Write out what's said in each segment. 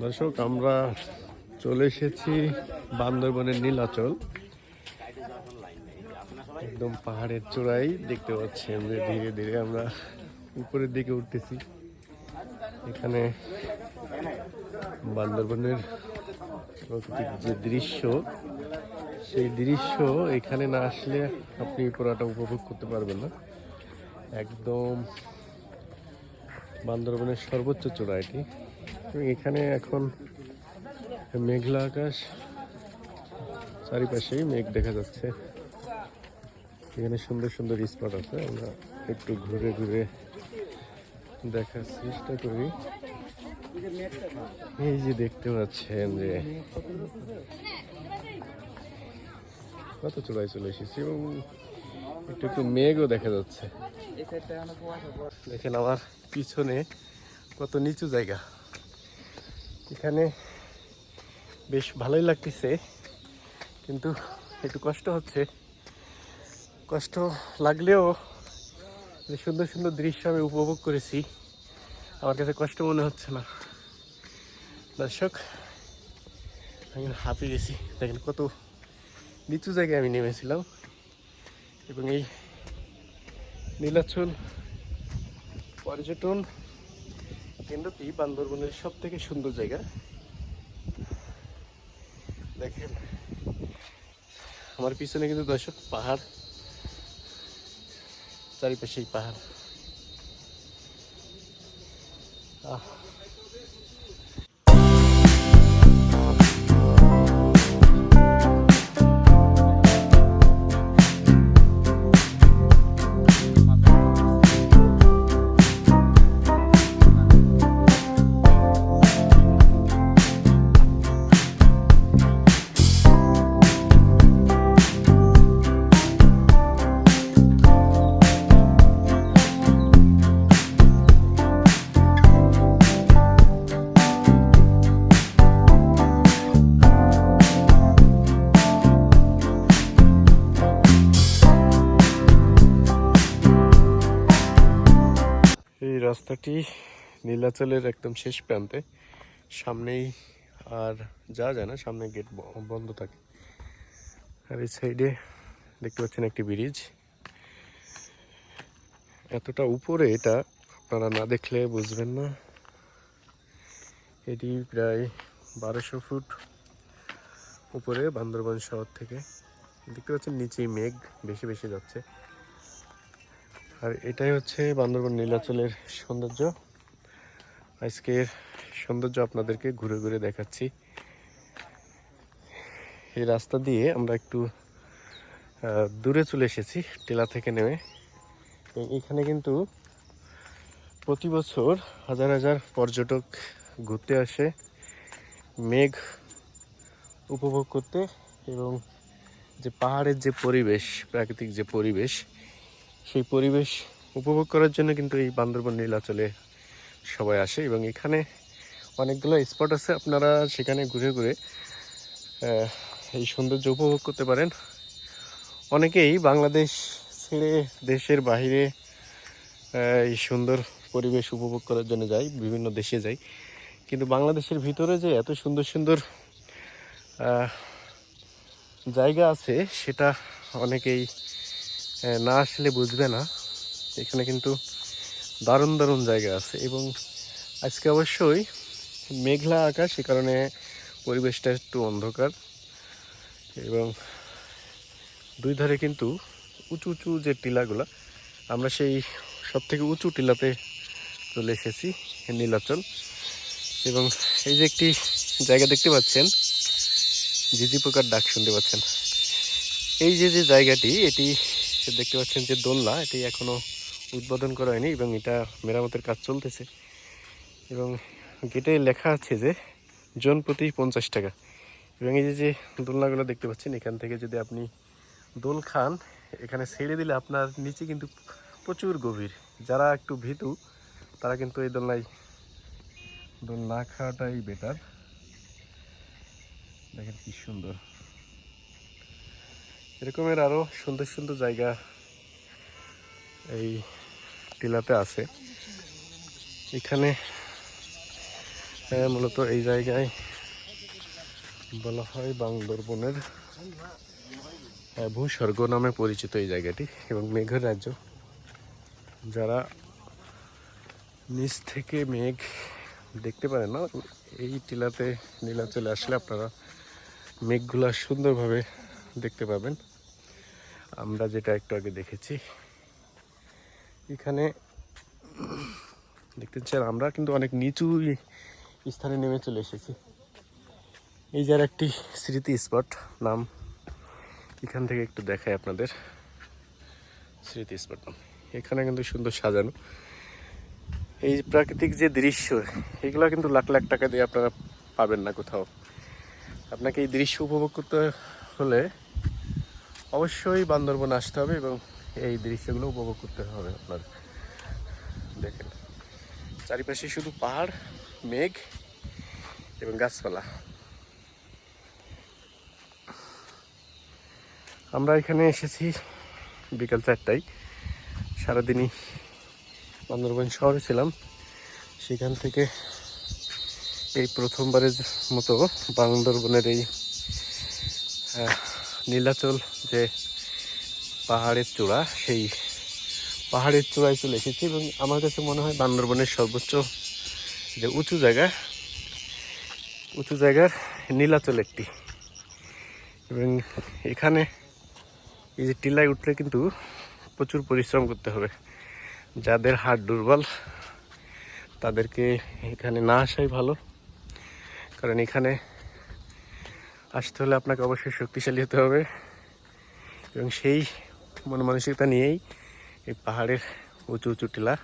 দর্শক, আমরা চলে এসেছি বান্দরবনের নীলাচল। একদম পাহাড়ের চূড়াই, দেখতে পাচ্ছি আমরা ধীরে ধীরে আমরা উপরের দিকে উঠতেছি। এখানে বান্দরবনের প্রাকৃতিক যে দৃশ্য, সেই দৃশ্য এখানে না আসলে আপনি পুরোটা উপভোগ করতে পারবেন না। একদম বান্দরবনের সর্বোচ্চ চূড়া এটি এখানে এখন মেঘলা আকাশ। চারিপাশেই মেঘ দেখা যাচ্ছে। এখানে সুন্দর সুন্দর স্পট আছে। আমরা একটু ঘুরে ঘুরে দেখার চেষ্টা করি। এই যে দেখতে পাচ্ছেন যে কত চূড়ায় চলে এসেছি এবং একটু একটু মেঘও দেখা যাচ্ছে। দেখেন আমার পিছনে কত নিচু জায়গা। এখানে বেশ ভালোই লাগতেছে, কিন্তু একটু কষ্ট হচ্ছে। কষ্ট লাগলেও সুন্দর সুন্দর দৃশ্য আমি উপভোগ করেছি, আমার কাছে কষ্ট মনে হচ্ছে না। দর্শক, আমি হাঁপিয়ে গেছি। দেখেন কত নিচু জায়গায় আমি নেমেছিলাম এবং এই নীলাচল পর্যটন কেন্দ্রটি বান্দরবনের সব থেকে সুন্দর জায়গা। দেখেন, আমার পিছনে কিন্তু দর্শক পাহাড়, চারিপাশেই পাহাড়। আহ রাস্তাটি নীলাচলের একদম শেষ প্রান্তে। সামনেই আর যা যায় না, সামনে গেট বন্ধ থাকে। আর এই সাইডে দেখতে পাচ্ছেন একটি ব্রিজ এতটা উপরে এটা আপনারা না দেখলে বুঝবেন না। এটি প্রায় বারোশো ফুট উপরে বান্দরবান শহর থেকে। দেখতে পাচ্ছেন নিচেই মেঘ বেশি বেশি যাচ্ছে। আর এটাই হচ্ছে বান্দরবন নীলাচলের সৌন্দর্য। আজকের সৌন্দর্য আপনাদেরকে ঘুরে ঘুরে দেখাচ্ছি। এই রাস্তা দিয়ে আমরা একটু দূরে চলে এসেছি, টেলা থেকে নেমে। এখানে কিন্তু প্রতি বছর হাজার হাজার পর্যটক ঘুরতে আসে, মেঘ উপভোগ করতে এবং যে পাহাড়ের যে পরিবেশ, প্রাকৃতিক যে পরিবেশ সেই পরিবেশ উপভোগ করার জন্য কিন্তু এই বান্দরবন নীলাচলে সবাই আসে এবং এখানে অনেকগুলো স্পট আছে। আপনারা সেখানে ঘুরে ঘুরে এই সৌন্দর্য উপভোগ করতে পারেন। অনেকেই বাংলাদেশ ছেড়ে দেশের আহ, এই সুন্দর পরিবেশ উপভোগ করার জন্য যায় বিভিন্ন দেশে যায়। কিন্তু বাংলাদেশের ভিতরে যে এত সুন্দর সুন্দর জায়গা আছে সেটা অনেকেই না আসলে বুঝবে না। এখানে কিন্তু দারুণ দারুণ জায়গা আছে এবং আজকে অবশ্যই মেঘলা আকাশ সে কারণে পরিবেশটা একটু অন্ধকার এবং দুই ধারে কিন্তু উঁচু উঁচু যে টিলাগুলো, আমরা সেই সব থেকে উঁচু টিলাতে চলে এসেছি, নীলাচল। এবং এই যে একটি জায়গা দেখতে পাচ্ছেন জিজি পোকার ডাক শুনতে পাচ্ছেন। এই যে যে জায়গাটি, এটি দেখতে পাচ্ছেন যে দোলনা, এটি এখনও উদ্বোধন করা হয়নি এবং এটা মেরামতের কাজ চলতেছে। এবং গেটে লেখা আছে যে, জন প্রতি পঞ্চাশ টাকা। এবং এই যে যে দোলনাগুলো দেখতে পাচ্ছেন, এখান থেকে যদি আপনি দোল খান, এখানে ছেড়ে দিলে আপনার নিচে কিন্তু প্রচুর গভীর। যারা একটু ভীতু, তারা কিন্তু এই দোলনায়, দোল না খাওয়াটাই বেটার দেখেন কি সুন্দর। এরকমের আরও সুন্দর সুন্দর জায়গা এই টিলাতে আছে। এখানে মূলত এই জায়গায় বলা হয় বান্দরবনের ভূস্বর্গ নামে পরিচিত এই জায়গাটি এবং মেঘের রাজ্য। যারা নিচ থেকে মেঘ দেখতে পারেন না, এই টিলাতে নীলাচলে আসলে আপনারা মেঘগুলা সুন্দরভাবে দেখতে পাবেন। আমরা যেটা একটু আগে দেখেছি, এখানে দেখতে চান, আমরা কিন্তু অনেক নিচু স্থানে নেমে চলে এসেছি। এই যার একটি স্মৃতি স্পট, নাম এখান থেকে একটু দেখায় আপনাদের। স্মৃতি স্পট নাম। এখানে কিন্তু সুন্দর সাজানো। এই প্রাকৃতিক যে দৃশ্য, এগুলো কিন্তু লাখ লাখ টাকা দিয়ে আপনারা পাবেন না কোথাও। আপনাকে এই দৃশ্য উপভোগ করতে হলে অবশ্যই বান্দরবন আসতে হবে এবং এই দৃশ্যগুলো উপভোগ করতে হবে আপনার। দেখেন, চারিপাশে শুধু পাহাড়, মেঘ এবং গাছপালা। আমরা এখানে এসেছি বিকাল চারটায়। সারাদিনই বান্দরবান শহরে ছিলাম। সেখান থেকে এই প্রথমবারের মতো বান্দরবনের এই নীলাচল যে পাহাড়ের চূড়া, সেই পাহাড়ের চূড়ায় চলে এসেছি এবং আমার কাছে মনে হয় বান্দরবনের সর্বোচ্চ যে উঁচু জায়গা, উঁচু জায়গার নীলাচল একটি। এবং এখানে এই যে টিলায় উঠলে কিন্তু প্রচুর পরিশ্রম করতে হবে। যাদের হাড় দুর্বল, তাদেরকে এখানে না আসাই ভালো। কারণ এখানে আসতে হলে আপনাকে অবশ্যই শক্তিশালী হতে হবে। এবং সেই মন মানসিকতা নিয়েই এই পাহাড়ের উঁচু উঁচু টিলা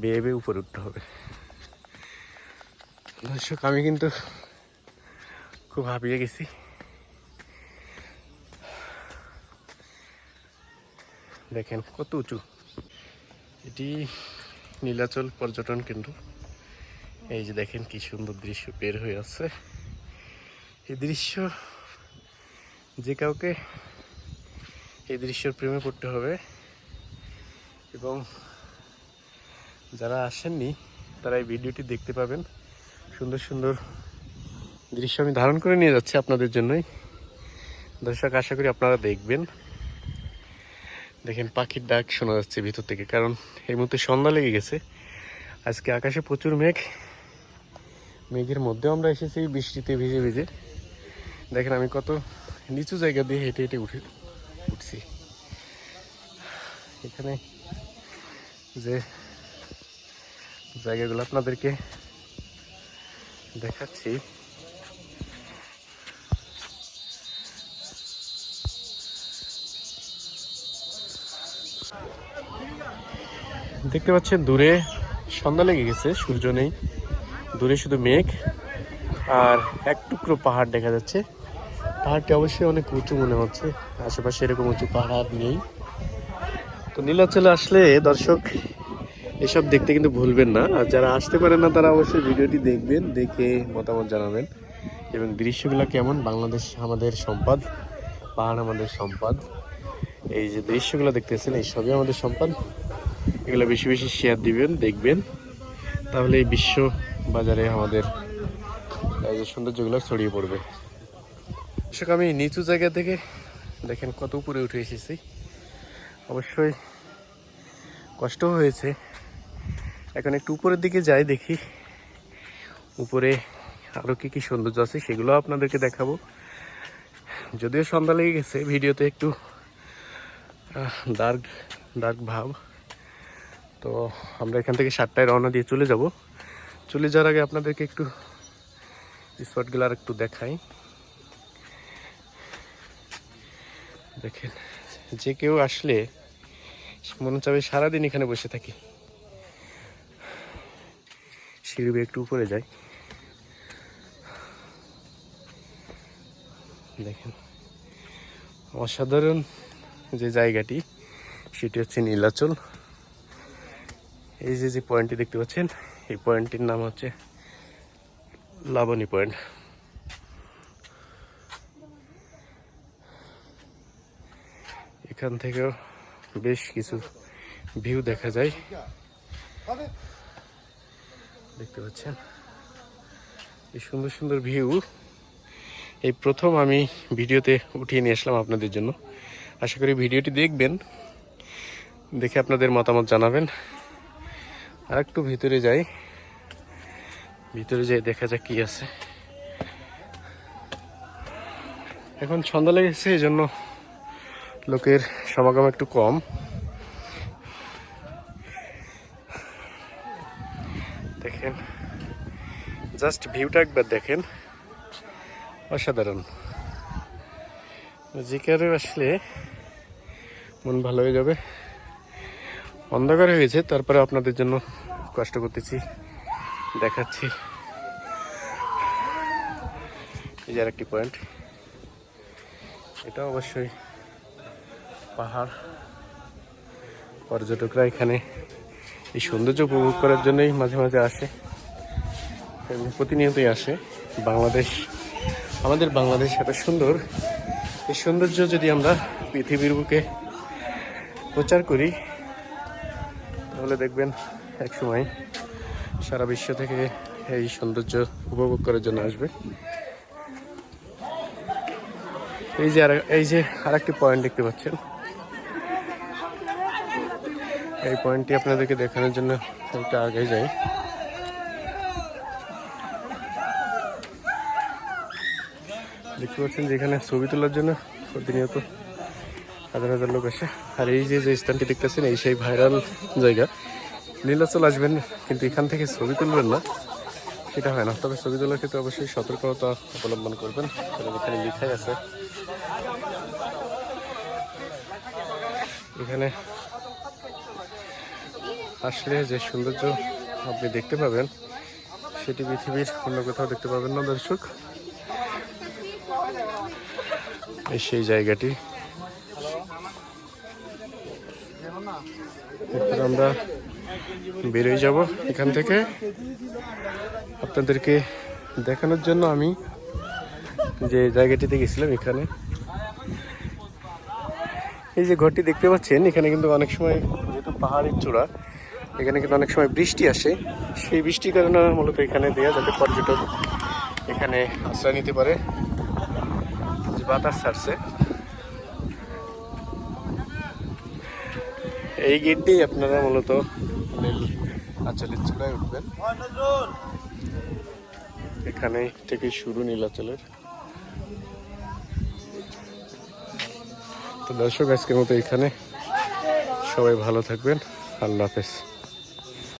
বেয়ে বেয়ে উপরে উঠতে হবে। দর্শক, আমি কিন্তু খুব হাঁপিয়ে গেছি। দেখেন কত উঁচু। এটি নীলাচল পর্যটন কেন্দ্র। এই যে দেখেন কি সুন্দর দৃশ্য বের হয়ে আছে এই দৃশ্য, যে কাউকে এই দৃশ্যের প্রেমে পড়তে হবে। এবং যারা আসেননি, তারা এই ভিডিওটি দেখতে পাবেন। সুন্দর সুন্দর দৃশ্য আমি ধারণ করে নিয়ে যাচ্ছি আপনাদের জন্যই। দর্শক, আশা করি আপনারা দেখবেন। দেখেন, পাখির ডাক শোনা যাচ্ছে ভিতর থেকে, কারণ এই মুহূর্তে সন্ধ্যা লেগে গেছে। আজকে আকাশে প্রচুর মেঘ। মেঘের মধ্যেও আমরা এসেছি, বৃষ্টিতে ভিজে ভিজে। দেখেন আমি কত নিচু জায়গা দিয়ে হেঁটে হেঁটে উঠে উঠছি। এখানে যে জায়গাগুলো আপনাদেরকে দেখাচ্ছি। দেখতে পাচ্ছেন দূরে সন্ধ্যা লেগে গেছে, সূর্য নেই। দূরে শুধু মেঘ আর এক টুকরো পাহাড় দেখা যাচ্ছে। পাহাড়টি অবশ্যই অনেক উঁচু মনে হচ্ছে। আশেপাশে এরকম উঁচু পাহাড় নেই। তো নীলাচলে আসলে দর্শক, এসব দেখতে কিন্তু ভুলবেন না। আর যারা আসতে পারেন না, তারা অবশ্যই ভিডিওটি দেখবেন, দেখে মতামত জানাবেন। এবং দৃশ্যগুলো কেমন? বাংলাদেশ আমাদের সম্পদ, পাহাড় আমাদের সম্পদ। এই যে দৃশ্যগুলো দেখতেছেন, এই সবই আমাদের সম্পদ। এগুলো বেশি বেশি শেয়ার দিবেন, দেখবেন। তাহলে এই বিশ্ব বাজারে আমাদের, এই যে সৌন্দর্যগুলো ছড়িয়ে পড়বে। দর্শক, আমি নিচু জায়গা থেকে দেখেন কত উপরে উঠে এসেছি। অবশ্যই কষ্টও হয়েছে। এখন একটু উপরের দিকে যাই দেখি, উপরে আরও কী কী সৌন্দর্য আছে সেগুলো আপনাদেরকে দেখাবো। যদিও সন্ধ্যা লেগে গেছে, ভিডিওতে একটু ডার্ক ডার্ক ভাব। তো আমরা এখান থেকে সাতটায় রওনা দিয়ে চলে যাব। চলে যাওয়ার আগে আপনাদেরকে একটু স্পটগুলো আর একটু দেখাই। দেখেন, যে কেউ আসলে মনে চাবে সারাদিন এখানে বসে থাকি। সিঁড়ি একটু উপরে যাই। দেখেন, অসাধারণ যে জায়গাটি, সেটি হচ্ছে নীলাচল। এই যে যে পয়েন্টটি দেখতে পাচ্ছেন, এই পয়েন্টটির নাম হচ্ছে লাবণী পয়েন্ট এখান থেকেও বেশ কিছু ভিউ দেখা যায়। দেখতে পাচ্ছেন? এই সুন্দর সুন্দর ভিউ এই প্রথম আমি ভিডিওতে উঠিয়ে নিয়ে আসলাম আপনাদের জন্য। আশা করি ভিডিওটি দেখবেন, দেখে আপনাদের মতামত জানাবেন। আর একটু ভিতরে যাই। ভিতরে যাই দেখা যাক কি আছে। এখন সন্ধ্যা লেগেছে এই জন্য লোকের সমাগম একটু কম। দেখেন জাস্ট ভিউটা একবার দেখেন। অসাধারণ। জিকারে আসলে মন ভালো হয়ে যাবে। অন্ধকার হয়ে গেছে, তারপরে আপনাদের জন্য কষ্ট করতেছি, দেখাচ্ছি। এই যে আরেকটি পয়েন্ট এটা অবশ্যই পাহাড়। পর্যটকরা এখানে এই সৌন্দর্য উপভোগ করার জন্যই মাঝে মাঝে আসে প্রতিনিয়তই আসে। বাংলাদেশ, আমাদের বাংলাদেশ এত সুন্দর। এই সৌন্দর্য যদি আমরা পৃথিবীর বুকে প্রচার করি, তাহলে দেখবেন এক সময় সারা বিশ্ব থেকে এই সৌন্দর্য উপভোগ করার জন্য আসবে। এই যে আর, এই যে আর একটি পয়েন্ট দেখতে পাচ্ছেন। এই পয়েন্টটি আপনাদেরকে দেখানোর জন্য একটু আগে যাই। দেখতে পাচ্ছেন যে এখানে ছবি তোলার জন্য প্রতিনিয়ত হাজার হাজার লোক আসে। আর এই যে যে স্থানটি দেখতেছেন, এই সেই ভাইরাল জায়গা। নীলাচল আসবেন, কিন্তু এখান থেকে ছবি তুলবেন না। সেটা হয় না। তবে ছবি তোলার ক্ষেত্রে অবশ্যই সতর্কতা অবলম্বন করবেন। কারণ এখানে লিখাই আছে। এখানে আসলে যে সৌন্দর্য আপনি দেখতে পাবেন, সেটি পৃথিবীর অন্য কোথাও দেখতে পাবেন না দর্শক। সেই জায়গাটি। আমরা বেরোয় যাব এখান থেকে। আপনাদেরকে দেখানোর জন্য আমি যে জায়গাটিতে গেছিলাম এখানে, এই যে ঘরটি দেখতে পাচ্ছেন, এখানে কিন্তু অনেক সময় যেহেতু পাহাড়ের চূড়া এখানে কিন্তু অনেক সময় বৃষ্টি আসে। সেই বৃষ্টির কারণে মূলত এখানে দেয়া যাতে পর্যটক এখানে আশ্রয় নিতে পারে। যে বাতাস ছাড়ছে। এই গেট দিয়ে আপনারা মূলত নীল আঞ্চলের চূড়ায় উঠবেন। এখানে থেকে শুরু নীলাচলের। তো দর্শক, আজকের মতো এখানে। সবাই ভালো থাকবেন। আল্লাহ হাফেজ।